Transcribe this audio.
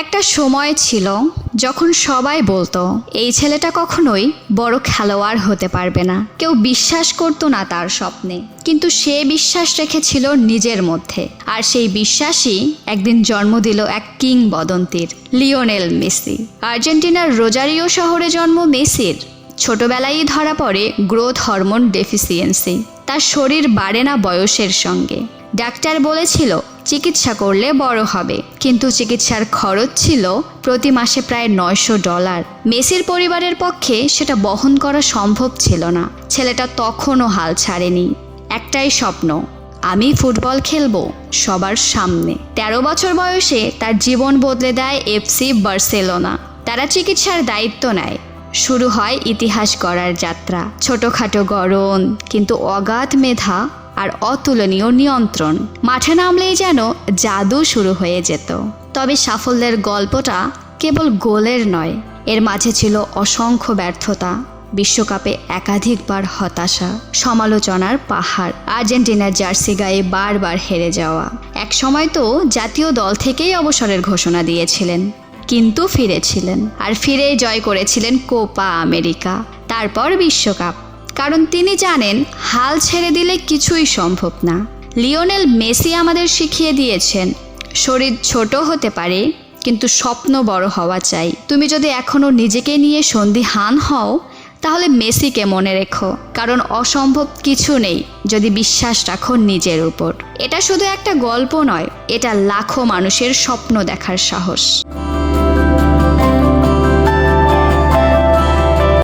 একটা সময় ছিল যখন সবাই বলতো, এই ছেলেটা কখনোই বড় খেলোয়াড় হতে পারবে না। কেউ বিশ্বাস করতো না তার স্বপ্নে। কিন্তু সে বিশ্বাস রেখেছিল নিজের মধ্যে। আর সেই বিশ্বাসই একদিন জন্ম দিল এক কিংবদন্তির, লিওনেল মেসি। আর্জেন্টিনার রোজারিও শহরে জন্ম মেসির। ছোটবেলায়ই ধরা পড়ে গ্রোথ হরমোন ডেফিসিয়েন্সি। তার শরীর বাড়ে না বয়সের সঙ্গে। ডাক্তার বলেছিল, চিকিৎসা করলে বড় হবে। কিন্তু চিকিৎসার খরচ ছিল প্রতি মাসে প্রায় নয়শো ডলার। মেসির পরিবারের পক্ষে সেটা বহন করা সম্ভব ছিল না। ছেলেটা তখনও হাল ছাড়েনি। একটাই স্বপ্ন, আমি ফুটবল খেলব সবার সামনে। তেরো বছর বয়সে তার জীবন বদলে দেয় এফসি বার্সেলোনা। তারা চিকিৎসার দায়িত্ব নেয়। শুরু হয় ইতিহাস গড়ার যাত্রা। ছোটোখাটো গড়ন, কিন্তু অগাধ মেধা আর অতুলনীয় নিয়ন্ত্রণ। মাঠে নামলেই যেন জাদু শুরু হয়ে যেত। তবে সাফল্যের গল্পটা কেবল গোলের নয়, এর মাঝে ছিল অসংখ্য ব্যর্থতা, বিশ্বকাপে একাধিকবার হতাশা, সমালোচনার পাহাড়, আর্জেন্টিনার জার্সি গায়ে বারবার হেরে যাওয়া। এক সময় তো জাতীয় দল থেকেই অবসরের ঘোষণা দিয়েছিলেন, কিন্তু ফিরেছিলেন। আর ফিরেই জয় করেছিলেন কোপা আমেরিকা, তারপর বিশ্বকাপ। কারণ তিনি জানেন, হাল ছেড়ে দিলে কিছুই সম্ভব না। লিওনেল মেসি আমাদের শিখিয়ে দিয়েছেন, শরীর ছোট হতে পারে, কিন্তু স্বপ্ন বড় হওয়া চাই। তুমি যদি এখনও নিজেকে নিয়ে সন্দিহান হও, তাহলে মেসিকে মনে রেখো, কারণ অসম্ভব কিছু নেই যদি বিশ্বাস রাখো নিজের উপর। এটা শুধু একটা গল্প নয়, এটা লাখো মানুষের স্বপ্ন দেখার সাহস।